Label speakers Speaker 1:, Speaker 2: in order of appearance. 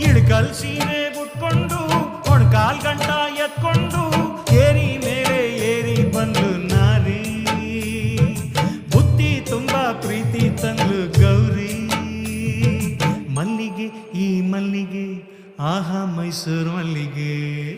Speaker 1: ಇಳ್ಕಲ್ ಸೀರೆ ಉಟ್ಕೊಂಡು ಕಾಲ್ ಗಂಟ ಎತ್ಕೊಂಡು, ಏರಿ ಮೇಲೆ ಏರಿ ಬಂದು ನಾರಿ. ಬುತ್ತಿ ತುಂಬಾ ಪ್ರೀತಿ ತಂದು ಗೌರಿ. ಮಲ್ಲಿಗೆ, ಈ ಮಲ್ಲಿಗೆ, ಆಹಾ ಮೈಸೂರು ಮಲ್ಲಿಗೆ.